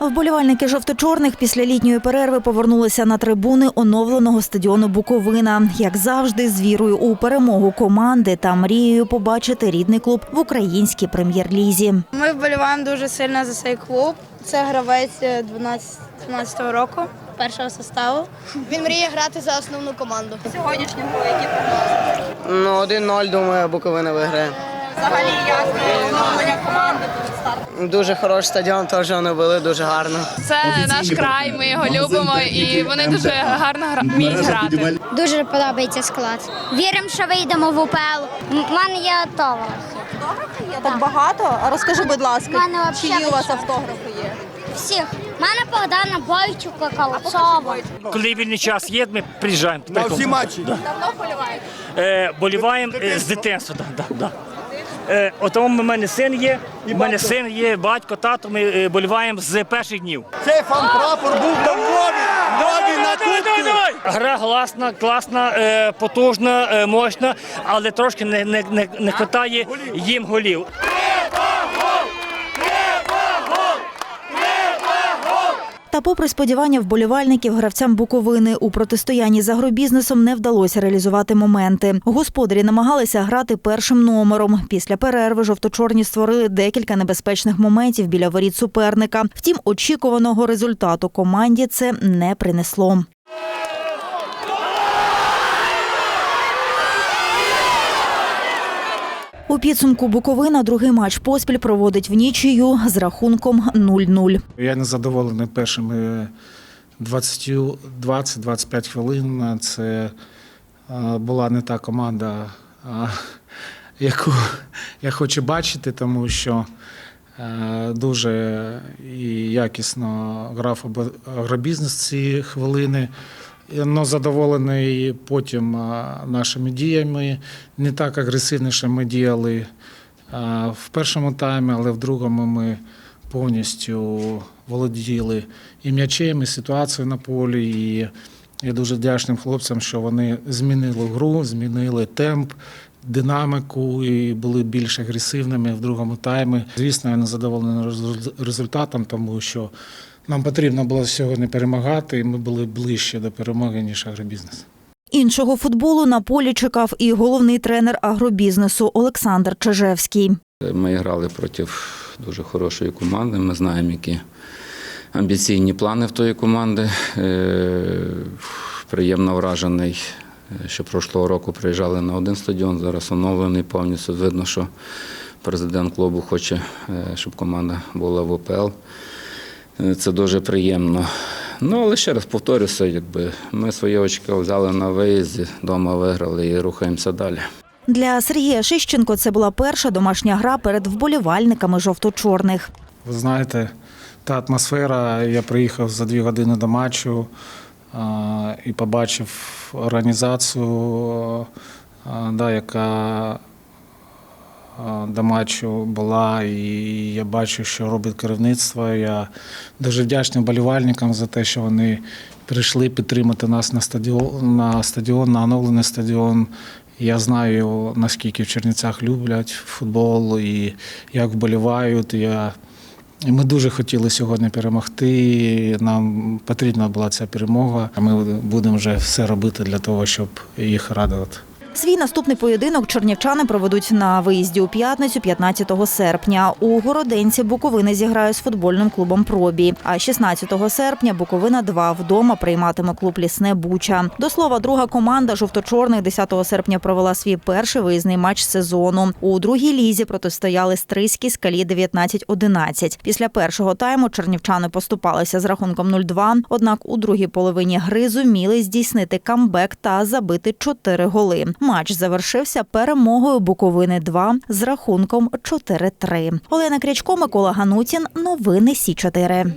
Вболівальники жовто-чорних після літньої перерви повернулися на трибуни оновленого стадіону Буковина. Як завжди, з вірою у перемогу команди та мрією побачити рідний клуб в українській прем'єр-лізі. Ми вболіваємо дуже сильно за цей клуб. Це гравець е, 12 12 року першого составу. Він мріє грати за основну команду. Сьогоднішній які Ну, 1-0, думаю, Буковина виграє. взагалі як оновлення команди перед стартом. Дуже хороший стадіон, теж вони були дуже гарно. Це наш край, ми його любимо, і вони дуже гарно вміють грати. Дуже подобається склад. Віримо, що вийдемо в УПЛ. У мене є автограф. Так багато? Розкажи, будь ласка, чиї у вас автографи є? Всіх. У мене Богдана Бойчука, Калцова. Коли вільний час є, ми приїжджаємо. На всі матчі. Давно боліваєте? Боліваємо е, з дитинства. От тому в мене син є, в мене син є, батько, тато. Ми е, боліваємо з перших днів. Цей фан-прапор був на Львові. Львові на кубку. Гра класна, класна, е, потужна, е, мощна, але трошки не, не, не, не хватає їм голів. Попри сподівання вболівальників, гравцям Буковини у протистоянні з агробізнесом не вдалося реалізувати моменти. Господарі намагалися грати першим номером. Після перерви жовто-чорні створили декілька небезпечних моментів біля воріт суперника. Втім, очікуваного результату команді це не принесло. У підсумку Буковина другий матч поспіль проводить в нічию з рахунком 0-0. Я не задоволений першими 20-25 хвилин. Це е, була не та команда, е, яку я хочу бачити, тому що е, дуже і якісно грав агробізнес ці хвилини. Но задоволений потім нашими діями. Не так агресивніше ми діяли в першому таймі, але в другому ми повністю володіли і м'ячем, і ситуацією на полі. І я дуже вдячним хлопцям, що вони змінили гру, змінили темп, динаміку і були більш агресивними в другому таймі. Звісно, я не задоволений результатом, тому що нам потрібно було сьогодні перемагати, і ми були ближче до перемоги, ніж агробізнес. Іншого футболу на полі чекав і головний тренер агробізнесу Олександр Чижевський. Ми грали проти дуже хорошої команди. Ми знаємо, які амбіційні плани в тої команди. Е, Приємно вражений, що прошлого року приїжджали на один стадіон, зараз оновлений повністю. Видно, що президент клубу хоче, е, щоб команда була в ОПЛ. Е, Це дуже приємно. Ну, але ще раз повторюся, якби ми свої очки взяли на виїзді, вдома виграли і рухаємося далі. Для Сергія Шищенко це була перша домашня гра перед вболівальниками жовто-чорних. Ви знаєте, та атмосфера. Я приїхав за дві години до матчу а, і побачив організацію, а, да, яка до матчу була, і я бачу, що робить керівництво. Я дуже вдячний болівальникам за те, що вони прийшли підтримати нас на стадіон, на стадіон, на оновлений стадіон. Я знаю, наскільки в Чернівцях люблять футбол і як вболівають. Я і ми дуже хотіли сьогодні перемогти. Нам потрібна була ця перемога. Ми будемо вже все робити для того, щоб їх радувати. Свій наступний поєдинок чернівчани проведуть на виїзді у п'ятницю, 15 серпня. У Городенці Буковина зіграє з футбольним клубом Пробі. А 16 серпня Буковина 2 вдома прийматиме клуб Лісне Буча. До слова, друга команда жовто-чорних 10 серпня провела свій перший виїзний матч сезону. У другій лізі протистояли Стрийській скалі 19-11. Після першого тайму чернівчани поступалися з рахунком 0-2, Однак у другій половині гри зуміли здійснити камбек та забити 4 голи. Матч завершився перемогою Буковини 2 з рахунком 4-3. Олена Крячко, Микола Ганутін. Новини Сі 4